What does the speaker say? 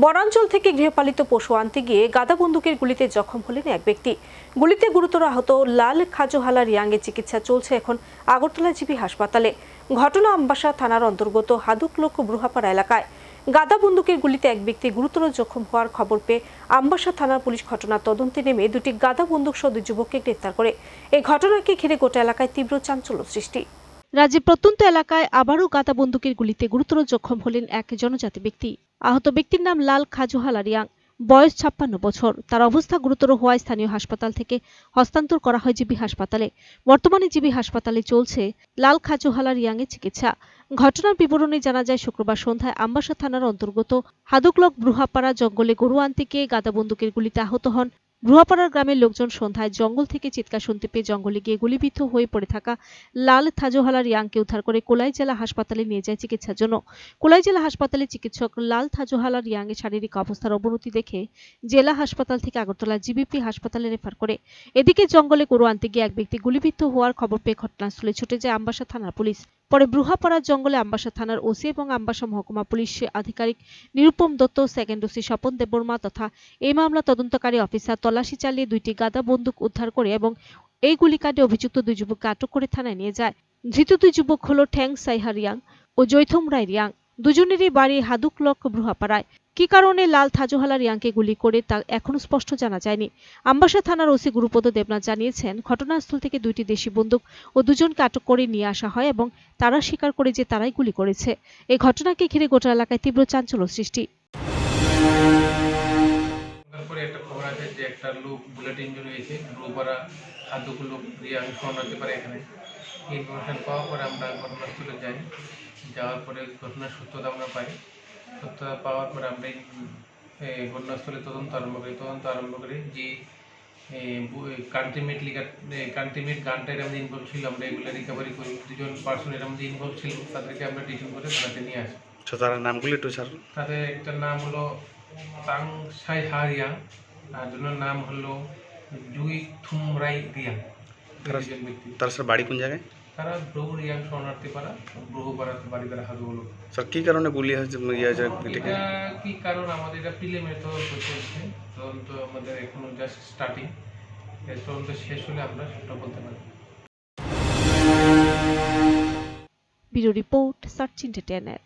বনাঞ্চল থেকে গৃহপালিত পশু আনতে গিয়ে গাদা বন্দুকের গুলিতে জখম হলেন এক ব্যক্তি। গুলিতে গুরুতর আহত লাল খাজোহালা রিয়াংয়ে চিকিৎসা চলছে এখন আগরতলা জিবি হাসপাতালে। ঘটনা আম্বাসা থানার অন্তর্গত হাদুকলোক ব্রুহাপাড়া এলাকায়। গাদা বন্দুকের গুলিতে এক ব্যক্তি গুরুতর জখম হওয়ার খবর পেয়ে আম্বাসা থানার পুলিশ ঘটনার তদন্তে নেমে দুটি গাদা বন্দুক সহ দুই যুবককে গ্রেফতার করে। এই ঘটনাকে ঘিরে গোটা এলাকায় তীব্র চাঞ্চল্য সৃষ্টি। রাজ্যে প্রত্যন্ত এলাকায় আবারও গাদা বন্দুকের গুলিতে গুরুতর জখম হলেন এক জনজাতি ব্যক্তি। আহত ব্যক্তির নাম লাল খাজোহালা রিয়াং। বয়স ছাপ্পান্ন বছর। তার অবস্থা গুরুতর হওয়ায় স্থানীয় হাসপাতাল থেকে হস্তান্তর করা হয় জিবি হাসপাতালে। বর্তমানে জিবি হাসপাতালে চলছে লাল খাজোহালা রিয়াংয়ের চিকিৎসা। ঘটনার বিবরণে জানা যায়, শুক্রবার সন্ধ্যায় আম্বাসা থানার অন্তর্গত হাদুকলক ব্রুহাপাড়া জঙ্গলে গরু আনতে গিয়ে গাদা বন্দুকের গুলিতে আহত হন ব্রুহাপাড়ার গ্রামের লোকজন সন্ধ্যায় জঙ্গল থেকে চিৎকার শুনতে পেয়ে জঙ্গলে গিয়ে গুলিবিদ্ধ হয়ে পড়ে থাকা লাল থাজোহালা রিয়াংকে উদ্ধার করে কোলাই জেলা হাসপাতালে নিয়ে যায় চিকিৎসার জন্য। কোলাই জেলা হাসপাতালে চিকিৎসক লাল থাজোহালা রিয়াংয়ের শারীরিক অবস্থার অবনতি দেখে জেলা হাসপাতাল থেকে আগরতলা জিবিপি হাসপাতালে রেফার করে। এদিকে জঙ্গলে গরু আনতে গিয়ে এক ব্যক্তি গুলিবিদ্ধ হওয়ার খবর পেয়ে ঘটনাস্থলে ছুটে যায় আম্বাসা থানার পুলিশ। পরে ব্রুহাপাড়ার জঙ্গলে আম্বাসা থানার ওসি এবং আম্বাসা মহকুমা পুলিশ আধিকারিক নিরুপম দত্ত, সেকেন্ড ওসি স্বপন দেববর্মা তথা এই মামলা তদন্তকারী অফিসার তল্লাশি চালিয়ে দুইটি গাদা বন্দুক উদ্ধার করে এবং এই গুলিকাণ্ডে অভিযুক্ত দুই যুবককে আটক করে থানায় নিয়ে যায়। ধৃত দুই যুবক হল ঠ্যাং সাইহা রিয়াং ও জৈথম রায় রিয়াং। দুজনেরই বাড়ি হাদুকলক ব্রুহাপাড়ায় কি কারণে লাল থাজোহালা রিয়াংকে গুলি করে তা এখনও স্পষ্ট জানা যায়নি। আম্বাসা থানার ওসি গুরুপদ দেবনাথ জানিয়েছেন, ঘটনাস্থল থেকে দুইটি দেশি বন্দুক ও দুজনকে আটক করে নিয়ে আসা হয় এবং তারা স্বীকার করে যে তারাই গুলি করেছে। এই ঘটনাকে ঘিরে গোটা এলাকায় তীব্র চাঞ্চল্য সৃষ্টি। একটা লোক বুলেট ইঞ্জুরি হয়েছে রোপারা খাদ্যগুলো রিয়াং শরণার্থী পারে এখানে। ইনফরমেশন পাওয়ার পরে আমরা ঘটনাস্থলে যাই। যাওয়ার পরে ঘটনার সত্যতা আমরা পাই। সত্যতা পাওয়ার পরে আমরা ঘটনাস্থলে তদন্ত আরম্ভ করি। তদন্ত আরম্ভ করি যে কান্ট্রিমেট লিগার কান্ট্রিমেট গানটার আমাদের ইনভলভ ছিল। আমরা এগুলো রিকভারি করি। দুজন পার্সন পার্সনের আমাদের ইনভলভ ছিল। তাদেরকে আমরা ডিটেন করে থানাতে নিয়ে আসি। আচ্ছা তার নামগুলো একটু স্যার তাদের একটা নাম হলো তাং সাই হারিয়া আর দুজনের নাম হলো জুই থুমরাই রিয়াং। তারা- স্যার বাড়ি কোন জায়গায়? তারা রিয়াং শরণার্থী পাড়া বাড়ি তারা হাজু হলো। স্যার কী কারণে গুলি হয়েছে ইয়ে হয়েছে এটাকে? এটা কি কারণ? আমাদের এটা তদন্ত চলছে। তদন্ত আমাদের এখনও জাস্ট স্টার্টিং এর তদন্ত শেষ হলে আমরা সেটা বলতে পারি ব্যুরো রিপোর্ট সার্চ ইন্টারটেনের